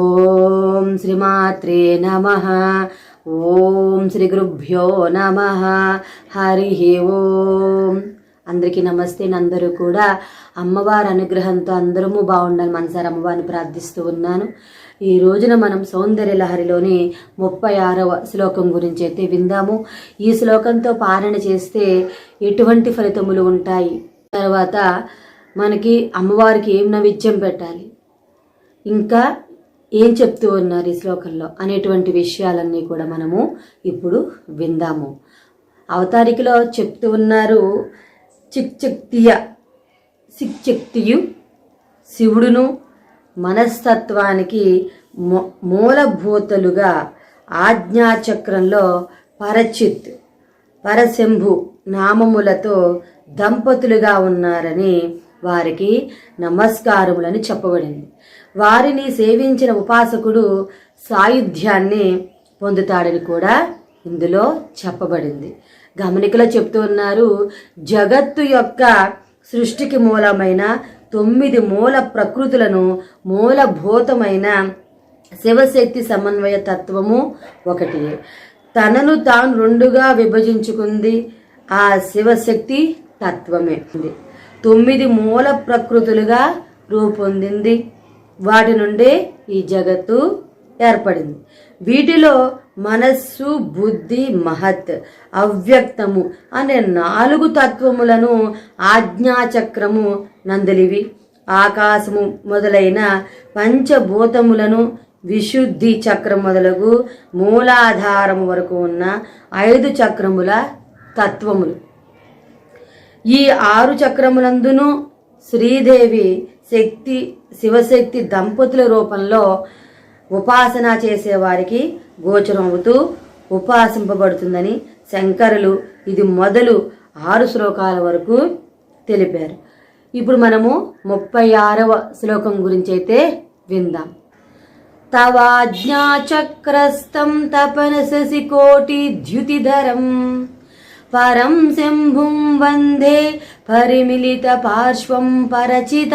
ఓం శ్రీమాత్రే నమ. ఓం శ్రీ గురుభ్యో నమ. హరి ఓం. అందరికీ నమస్తే అందరూ కూడా. అమ్మవారి అనుగ్రహంతో అందరము బాగుండాలి మనసారి అమ్మవారిని ప్రార్థిస్తూ ఉన్నాను. ఈ రోజున మనం సౌందర్య లహరిలోని ముప్పై ఆరవ శ్లోకం గురించి అయితే విందాము. ఈ శ్లోకంతో పాలన చేస్తే ఎటువంటి ఫలితములు ఉంటాయి? తర్వాత మనకి అమ్మవారికి ఏం నైవేద్యం పెట్టాలి? ఇంకా ఏం చెప్తూ ఉన్నారు ఈ శ్లోకంలో అనేటువంటి విషయాలన్నీ కూడా మనము ఇప్పుడు విందాము. అవతారికలో చెప్తూ ఉన్నారు చిక్చక్తియ శిక్చక్తియు శివుడును మనస్తత్వానికి మూ మూలభూతలుగా ఆజ్ఞాచక్రంలో పరచిత్ పరశంభు నామములతో దంపతులుగా ఉన్నారని వారికి నమస్కారములని చెప్పబడింది. వారిని సేవించిన ఉపాసకుడు సాయుధ్యాన్ని పొందుతాడని కూడా ఇందులో చెప్పబడింది. గమనికలో చెప్తూ ఉన్నారు జగత్తు యొక్క సృష్టికి మూలమైన తొమ్మిది మూల ప్రకృతులను మూలభూతమైన శివశక్తి సమన్వయ తత్వము ఒకటి. తనను తాను రెండుగా విభజించుకుంది ఆ శివశక్తి తత్వమే. తొమ్మిది మూల ప్రకృతులుగా రూపొందింది. వాటి నుండే ఈ జగత్తు ఏర్పడింది. వీటిలో మనస్సు బుద్ధి మహత్ అవ్యక్తము అనే నాలుగు తత్వములను ఆజ్ఞాచక్రము నందలివి. ఆకాశము మొదలైన పంచభూతములను విశుద్ధి చక్రం మొదలగు మూలాధారము వరకు ఉన్న ఐదు చక్రముల తత్వములు. ఈ ఆరు చక్రములందును శ్రీదేవి శక్తి శివశక్తి దంపతుల రూపంలో ఉపాసన చేసేవారికి గోచరమవుతూ ఉపాసింపబడుతుందని శంకరులు ఇది మొదలు ఆరు శ్లోకాల వరకు తెలిపారు. ఇప్పుడు మనము ముప్పై ఆరవ శ్లోకం గురించి అయితే విందాం. తవాజ్ఞాచక్రస్తం తపనససి కోటి ద్యుతిధరం. పరం శంభుం వందే పరిమిళిత పార్శ్వం పరచిత.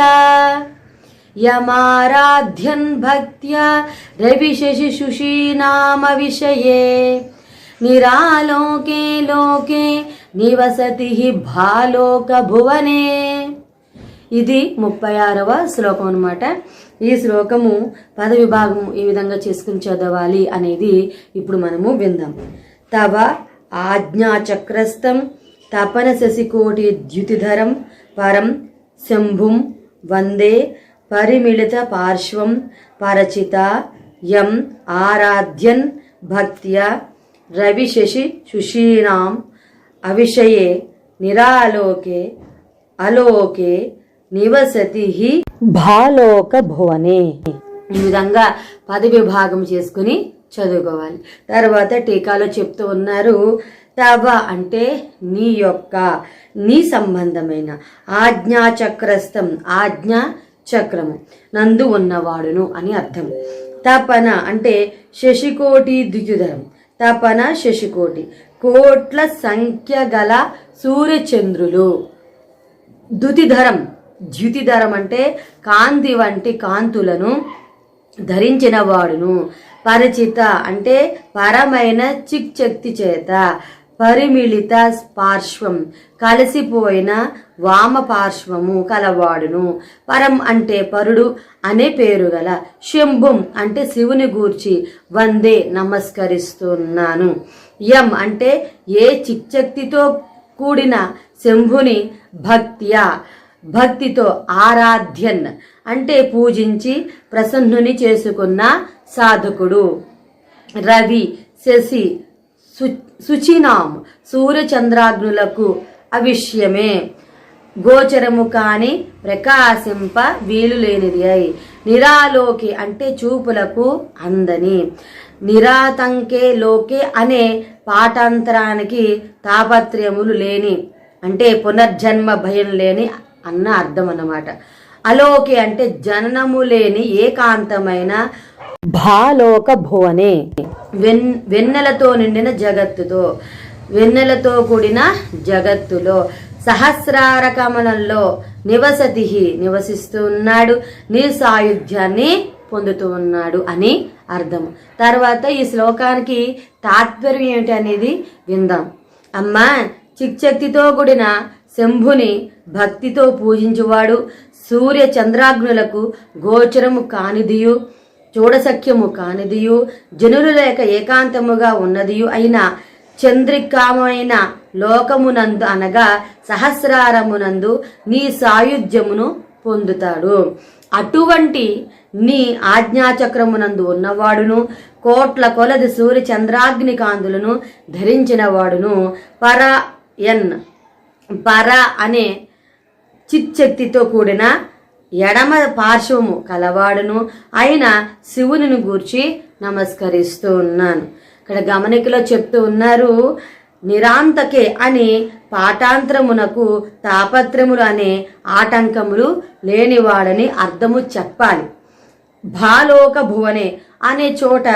యమారాధ్యన్ భక్త్యా రవిశశి నామ విషయే. నిరాలోకే లోకే నివసతి భాలోక భువనే. ఇది ముప్పై ఆరవ శ్లోకం అనమాట ఈ శ్లోకము పద ఈ విధంగా చేసుకుని చదవాలి అనేది ఇప్పుడు మనము విందాం. తవ ఆజ్ఞాచక్రస్థం తపన శశికోటి ద్యుతిధరం పరం శంభుం వందే పరిమిళిత పార్శ్వం పరచిత యం ఆరాధ్యన్ భక్త్యా రవిశశి శుషీణాం అవిషయే నిరాలోకే అలోకే నివసతి భాలోక భువనే. ఈ విధంగా పద విభాగం చేసుకుని చదువుకోవాలి. తర్వాత టీకాలో చెప్తూ ఉన్నారు తవ అంటే నీ యొక్క నీ సంబంధమైన ఆజ్ఞా చక్రస్థం ఆజ్ఞా చక్రము నందు ఉన్నవాడును అని అర్థం. తపన అంటే శశికోటి ద్విజుధరం. తపన శశికోటి. కోట్ల సంఖ్య గల సూర్యచంద్రులు. దుతిధరం. ద్యుతిధరం అంటే కాంతి వంటి కాంతులను ధరించిన వాడును పరిచిత అంటే పరమైన చిక్చక్తి చేత పరిమిళిత పార్శ్వం కలిసిపోయిన వామ పార్శ్వము కలవాడును. పరం అంటే పరుడు అనే పేరు గల శంభుం అంటే శివుని గూర్చి వందే నమస్కరిస్తున్నాను. యం అంటే ఏ చిక్చక్తితో కూడిన శంభుని భక్త్యా. భక్తితో ఆరాధ్యన్ అంటే పూజించి ప్రసన్నుని చేసుకున్న సాధకుడు. రవి శశి శుచినాం సూర్యచంద్రాగ్నులకు అవిష్యమే గోచరము కాని ప్రకాశింప వీలు లేనిది అయి నిరాలోకి అంటే చూపులకు అందని. నిరాతంకే లోకే అనే పాఠాంతరానికి తాపత్రయములు లేని అంటే పునర్జన్మ భయం లేని అన్న అర్థం అన్నమాట అలోకి అంటే జననము లేని ఏకాంతమైన భాలోక భువనే. వెన్ వెన్నెలతో నిండిన జగత్తుతో వెన్నెలతో కూడిన జగత్తులో సహస్రార కమలంలో నివసతి నివసిస్తూ ఉన్నాడు. నీ సాయుధ్యాన్ని పొందుతూ ఉన్నాడు అని అర్థం. తర్వాత ఈ శ్లోకానికి తాత్పర్యం ఏమిటి అనేది విందాం. అమ్మా చిక్శక్తితో కూడిన శంభుని భక్తితో పూజించువాడు. సూర్య చంద్రాగ్నులకు గోచరము కానిదియు చూడసఖ్యము కానిదియు జనులు లేక ఏకాంతముగా ఉన్నదియు అయిన చంద్రికామైన లోకమునందు అనగా సహస్రారమునందు నీ సాయుధ్యమును పొందుతాడు. అటువంటి నీ ఆజ్ఞాచక్రమునందు ఉన్నవాడును కోట్ల కొలది సూర్య చంద్రాగ్ని కాంతులను పర ఎన్ పర అనే చిచ్చక్తితో కూడిన ఎడమ పార్శ్వము కలవాడును. ఆయన శివుని గూర్చి నమస్కరిస్తూ ఉన్నాను. ఇక్కడ గమనికలో చెప్తూ ఉన్నారు నిరాంతకే అని పాఠాంతరమునకు తాపత్రములు అనే ఆటంకములు లేనివాడని అర్థము చెప్పాలి. భాలోక భువనే అనే చోట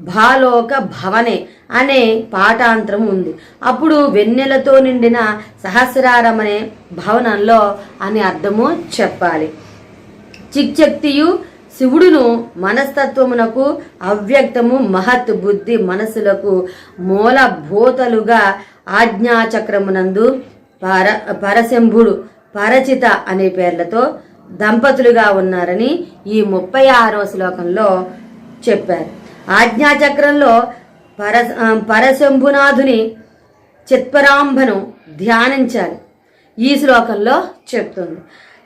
భాలోక భవనే అనే పాఠాంతరం ఉంది. అప్పుడు వెన్నెలతో నిండిన సహస్రారం అనే భవనంలో అని అర్థము చెప్పాలి. చిక్చక్తియు శివుడును మనస్తత్వమునకు అవ్యక్తము మహత్ బుద్ధి మనసులకు మూలభూతలుగా ఆజ్ఞాచక్రమునందు పర పరశంభుడు పరచిత అనే పేర్లతో దంపతులుగా ఉన్నారని ఈ ముప్పై ఆరో శ్లోకంలో చెప్పారు. ఆజ్ఞాచక్రంలో పర పరశంభునాథుని చిత్పరాంభను ధ్యానించాలి. ఈ శ్లోకంలో చెప్తుంది.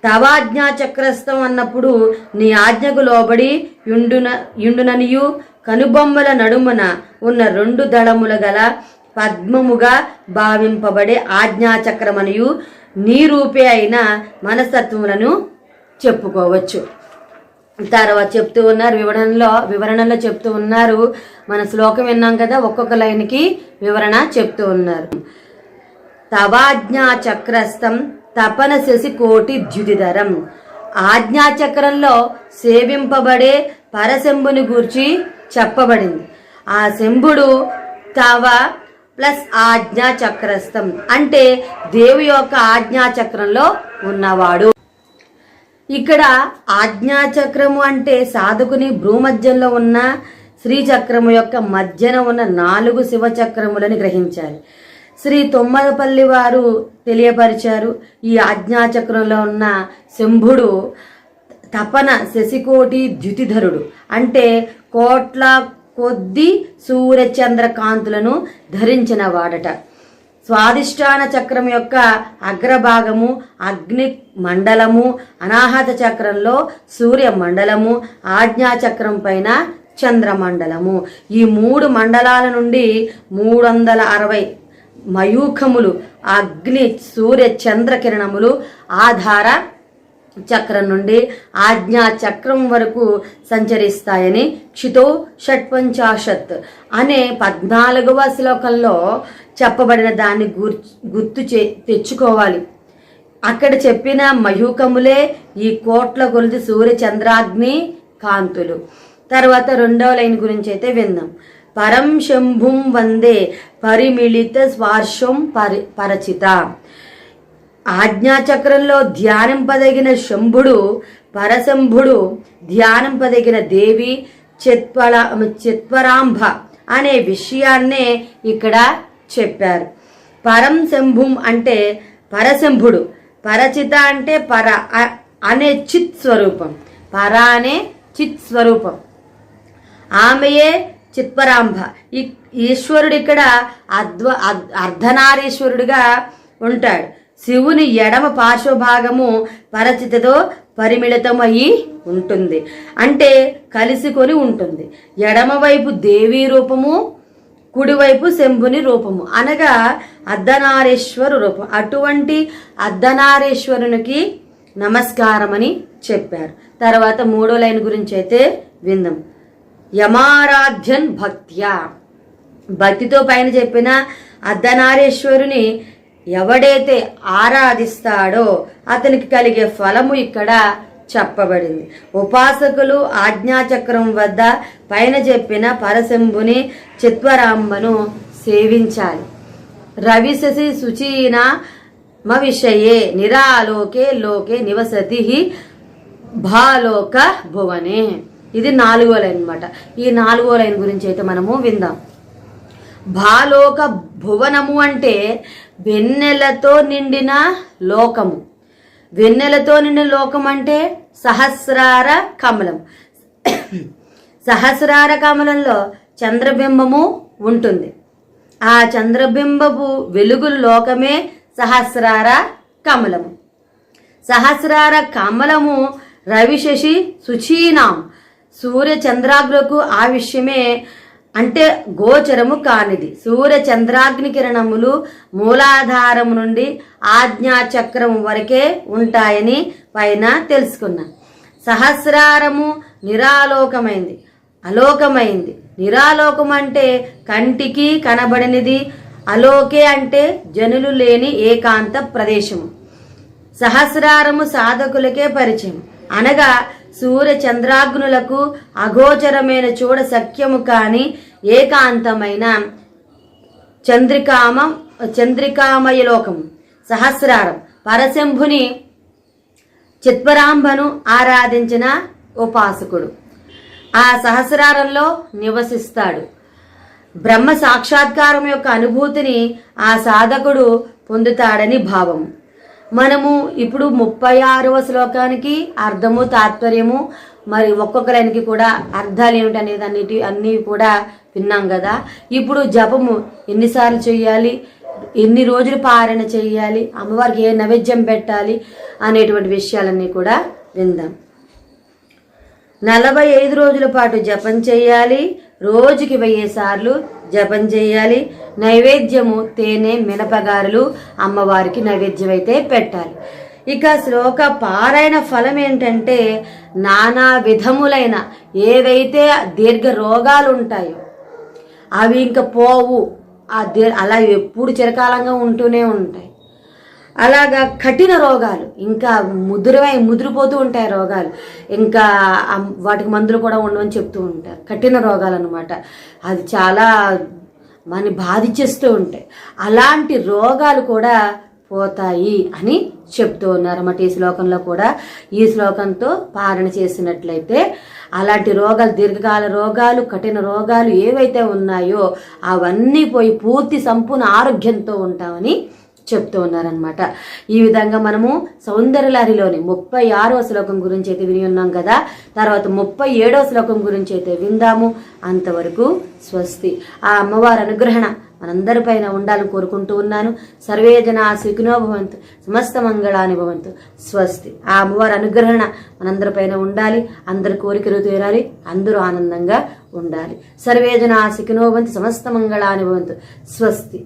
తవాజ్ఞాచక్రస్థం అన్నప్పుడు నీ ఆజ్ఞకు లోబడి యుండున యుండుననియు కనుబొమ్మల నడుమున ఉన్న రెండు దళముల గల పద్మముగా భావింపబడే ఆజ్ఞాచక్రమనియు నీ రూపే అయిన మనస్తత్వములను చెప్పుకోవచ్చు. తర్వాత చెప్తూ ఉన్నారు వివరణలో వివరణలో చెప్తూ ఉన్నారు. మన శ్లోకం విన్నాం కదా ఒక్కొక్క లైన్కి వివరణ చెప్తూ ఉన్నారు. తవాజ్ఞా చక్రస్థం తపన శశి కోటి ద్యుతిధరం. ఆజ్ఞాచక్రంలో సేవింపబడే పరశంభుని గూర్చి చెప్పబడింది. ఆ శంభుడు తవ ప్లస్ ఆజ్ఞా చక్రస్థం అంటే దేవు యొక్క ఆజ్ఞాచక్రంలో ఉన్నవాడు. ఇక్కడ ఆజ్ఞాచక్రము అంటే సాధకుని భ్రూమధ్యంలో ఉన్న శ్రీచక్రము యొక్క మధ్యన ఉన్న నాలుగు శివచక్రములని గ్రహించాలి. శ్రీ తొమ్మదపల్లి వారు తెలియపరిచారు. ఈ ఆజ్ఞాచక్రంలో ఉన్న శంభుడు తపన శశికోటి ద్యుతిధరుడు. అంటే కోట్ల కొద్ది సూర్యచంద్ర కాంతులను ధరించిన వాడట. స్వాదిష్టాన చక్రం యొక్క అగ్రభాగము అగ్ని మండలము అనాహత చక్రంలో సూర్య మండలము ఆజ్ఞా చక్రం పైన చంద్రమండలము ఈ మూడు మండలాల నుండి మూడు వందల అరవై మయూఖములు అగ్ని సూర్య చంద్ర కిరణములు ఆధార చక్రం నుండి ఆజ్ఞా చక్రం వరకు సంచరిస్తాయని క్షితో షట్పంచాషత్ అనే పద్నాలుగవ శ్లోకంలో చెప్పబడిన దాన్ని గుర్ గుర్తు చే తెచ్చుకోవాలి. అక్కడ చెప్పిన మయూకములే ఈ కోట్ల కొలిది సూర్య చంద్రాగ్ని కాంతులు. తర్వాత రెండవ లైన్ గురించి అయితే విందాం. పరం శంభుం వందే పరిమిళిత స్వార్షం పరి పరచిత. ఆజ్ఞాచక్రంలో ధ్యానింపదగిన శంభుడు పరశంభుడు ధ్యానింపదగిన దేవి చిత్పల చిత్వరాంభ అనే విషయాన్నే ఇక్కడ చెప్పారు. పరం శంభుం అంటే పరశంభుడు పరచిత అంటే పర అనే చిత్ స్వరూపం. పర అనే చిత్ స్వరూపం. ఆమెయే చిత్పరాంభ. ఈశ్వరుడు ఇక్కడ అద్వ అర్ధనారీశ్వరుడుగా అర్ధనారీశ్వరుడిగా ఉంటాడు. శివుని ఎడమ పార్శ్వభాగము పరచితతో పరిమిళితమయ్యి ఉంటుంది. అంటే కలిసికొని ఉంటుంది. ఎడమవైపు దేవీ రూపము కుడివైపు శంభుని రూపము. అనగా అర్ధనారేశ్వరు రూపం. అటువంటి అర్ధనారేశ్వరునికి నమస్కారమని చెప్పారు. తర్వాత మూడో లైన్ గురించి అయితే విందాం. యమారాధ్యన్ భక్త్యా. భక్తితో పైన చెప్పిన అర్ధనారేశ్వరుని ఎవడైతే ఆరాధిస్తాడో అతనికి కలిగే ఫలము ఇక్కడ చెప్పబడింది. ఉపాసకులు ఆజ్ఞాచక్రం వద్ద పైన చెప్పిన పరశంభుని చిత్వరాంబను సేవించాలి. రవిశసి శుచీన మవిషయే నిరాలోకే లోకే నివసతి భాలోక భువనే. ఇది నాలుగో లైన్ అనమాట ఈ నాలుగో లైన్ గురించి అయితే మనము విందాం. భాలోక భువనము అంటే వెన్నెలతో నిండిన లోకము. వెన్నెలతో నిండిన లోకం అంటే సహస్రార కమలం. సహస్రార కమలంలో చంద్రబింబము ఉంటుంది. ఆ చంద్రబింబపు వెలుగు లోకమే సహస్రార కమలము. సహస్రార కమలము రవిశశి సుచీనాం. సూర్య చంద్రాగ్రకు ఆ విషయమే అంటే గోచరము కానిది. సూర్య చంద్రాగ్ని కిరణములు మూలాధారము నుండి ఆజ్ఞాచక్రము వరకే ఉంటాయని పైన తెలుసుకున్నా. సహస్రారము నిరాలోకమైంది. అలోకమైంది. నిరాలోకం అంటే కంటికి కనబడినది. అలోకే అంటే జనులు లేని ఏకాంత ప్రదేశము. సహస్రారము సాధకులకే పరిచయం. అనగా సూర్య చంద్రాగ్నులకు అగోచరమైన చూడ సఖ్యము కాని ఏకాంతమైన చంద్రికామ చంద్రికామయ లోకము సహస్రారం. పరశంభుని చిత్వరాంబను ఆరాధించిన ఉపాసకుడు. ఆ సహస్రారంలో నివసిస్తాడు. బ్రహ్మ సాక్షాత్కారం యొక్క అనుభూతిని ఆ సాధకుడు పొందుతాడని భావము మనము ఇప్పుడు ముప్పై ఆరవ శ్లోకానికి అర్థము తాత్పర్యము మరి ఒక్కొక్క లైన్కి కూడా అర్థాలు ఏమిటి అనేది అన్నిటి అన్నీ కూడా విన్నాం కదా. ఇప్పుడు జపము ఎన్నిసార్లు చేయాలి ఎన్ని రోజులు పారణ చేయాలి అమ్మవారికి ఏ నైవేద్యం పెట్టాలి? అనేటువంటి విషయాలన్నీ కూడా విందాం. నలభై ఐదు రోజుల పాటు జపం చేయాలి రోజుకి వెయ్యి సార్లు జపం చేయాలి. నైవేద్యము తేనె మినపగారులు అమ్మవారికి నైవేద్యం అయితే పెట్టాలి. ఇక శ్లోక పారాయణ ఫలం ఏంటంటే నానా విధములైన ఏవైతే దీర్ఘ రోగాలు ఉంటాయో అవి ఇంకా పోవు. ఆ అలా ఎప్పుడు చిరకాలంగా ఉంటూనే ఉంటాయి. అలాగా కఠిన రోగాలు ఇంకా ముదురమై ముదిరిపోతూ ఉంటాయి రోగాలు. ఇంకా వాటికి మందులు కూడా ఉండవని చెప్తూ ఉంటారు. కఠిన రోగాలు అనమాట అది చాలా మన బాధించేస్తూ ఉంటాయి. అలాంటి రోగాలు కూడా పోతాయి అని చెప్తూ ఉన్నారన్నమాట ఈ శ్లోకంలో కూడా. ఈ శ్లోకంతో పాలన చేసినట్లయితే అలాంటి రోగాలు దీర్ఘకాల రోగాలు కఠిన రోగాలు ఏవైతే ఉన్నాయో అవన్నీ పోయి పూర్తి సంపూర్ణ ఆరోగ్యంతో ఉంటామని చెప్తూ ఉన్నారనమాట ఈ విధంగా మనము సౌందర్యలహరిలోని ముప్పై ఆరవ శ్లోకం గురించి అయితే విని ఉన్నాం కదా. తర్వాత ముప్పై ఏడవ శ్లోకం గురించి అయితే విందాము. అంతవరకు స్వస్తి. ఆ అమ్మవారి అనుగ్రహణ మనందరిపైన ఉండాలని కోరుకుంటూ ఉన్నాను. సర్వే జన సుఖినో భవంతు సమస్త మంగళాని భవంతు. స్వస్తి. ఆ అమ్మవారి అనుగ్రహణ మనందరిపైన ఉండాలి. అందరి కోరికలు తీరాలి. అందరూ ఆనందంగా ఉండాలి. సర్వే జన సుఖినో భవంతు సమస్త మంగళాని భవంతు. స్వస్తి.